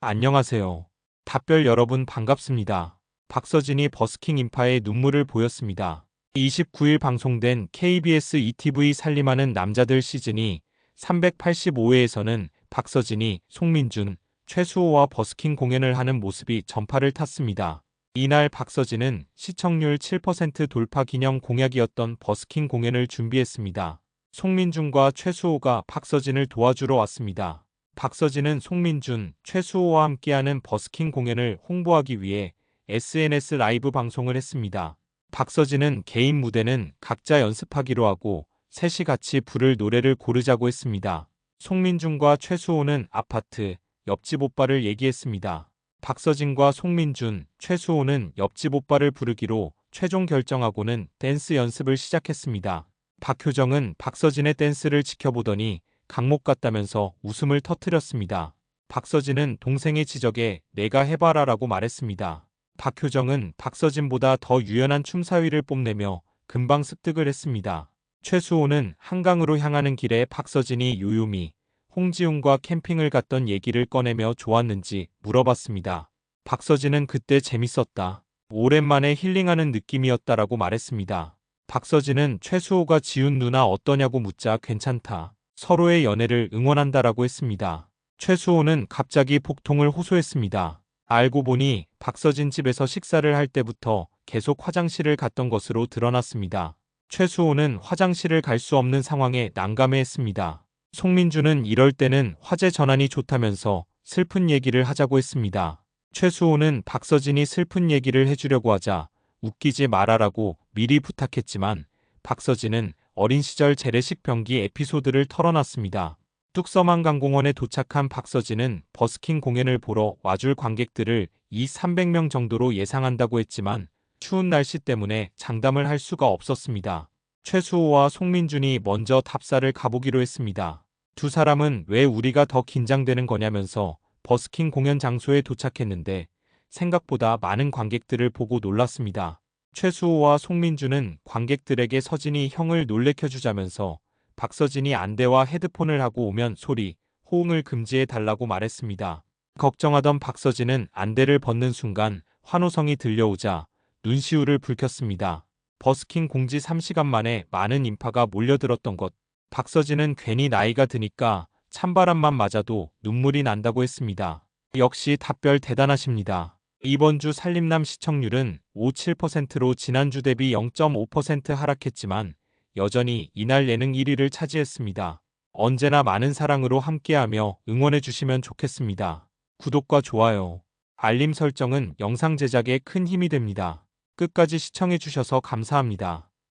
안녕하세요. 답별 여러분 반갑습니다. 박서진이 버스킹 인파의 눈물을 보였습니다. 29일 방송된 KBS ETV 살림하는 남자들 시즌이 385회에서는 박서진이 송민준, 최수호와 버스킹 공연을 하는 모습이 전파를 탔습니다. 이날 박서진은 시청률 7% 돌파 기념 공약이었던 버스킹 공연을 준비했습니다. 송민준과 최수호가 박서진을 도와주러 왔습니다. 박서진은 송민준, 최수호와 함께하는 버스킹 공연을 홍보하기 위해 SNS 라이브 방송을 했습니다. 박서진은 개인 무대는 각자 연습하기로 하고 셋이 같이 부를 노래를 고르자고 했습니다. 송민준과 최수호는 아파트, 옆집 오빠를 얘기했습니다. 박서진과 송민준, 최수호는 옆집 오빠를 부르기로 최종 결정하고는 댄스 연습을 시작했습니다. 박효정은 박서진의 댄스를 지켜보더니 강목 같다면서 웃음을 터뜨렸습니다. 박서진은 동생의 지적에 내가 해봐라라고 말했습니다. 박효정은 박서진보다 더 유연한 춤사위를 뽐내며 금방 습득을 했습니다. 최수호는 한강으로 향하는 길에 박서진이 요요미, 홍지웅과 캠핑을 갔던 얘기를 꺼내며 좋았는지 물어봤습니다. 박서진은 그때 재밌었다. 오랜만에 힐링하는 느낌이었다라고 말했습니다. 박서진은 최수호가 지훈 누나 어떠냐고 묻자 괜찮다. 서로의 연애를 응원한다라고 했습니다. 최수호는 갑자기 복통을 호소했습니다. 알고 보니 박서진 집에서 식사를 할 때부터 계속 화장실을 갔던 것으로 드러났습니다. 최수호는 화장실을 갈 수 없는 상황에 난감해했습니다. 송민주는 이럴 때는 화재 전환이 좋다면서 슬픈 얘기를 하자고 했습니다. 최수호는 박서진이 슬픈 얘기를 해주려고 하자 웃기지 말아라고 미리 부탁했지만 박서진은 어린 시절 재래식 병기 에피소드를 털어놨습니다. 뚝섬한강공원에 도착한 박서진은 버스킹 공연을 보러 와줄 관객들을 2, 300명 정도로 예상한다고 했지만 추운 날씨 때문에 장담을 할 수가 없었습니다. 최수호와 송민준이 먼저 답사를 가보기로 했습니다. 두 사람은 왜 우리가 더 긴장되는 거냐면서 버스킹 공연 장소에 도착했는데 생각보다 많은 관객들을 보고 놀랐습니다. 최수호와 송민주는 관객들에게 서진이 형을 놀래켜주자면서 박서진이 안대와 헤드폰을 하고 오면 소리, 호응을 금지해 달라고 말했습니다. 걱정하던 박서진은 안대를 벗는 순간 환호성이 들려오자 눈시울을 붉혔습니다. 버스킹 공지 3시간 만에 많은 인파가 몰려들었던 것. 박서진은 괜히 나이가 드니까 찬바람만 맞아도 눈물이 난다고 했습니다. 역시 답별 대단하십니다. 이번 주 살림남 시청률은 5.7%로 지난주 대비 0.5% 하락했지만 여전히 이날 예능 1위를 차지했습니다. 언제나 많은 사랑으로 함께하며 응원해 주시면 좋겠습니다. 구독과 좋아요, 알림 설정은 영상 제작에 큰 힘이 됩니다. 끝까지 시청해 주셔서 감사합니다.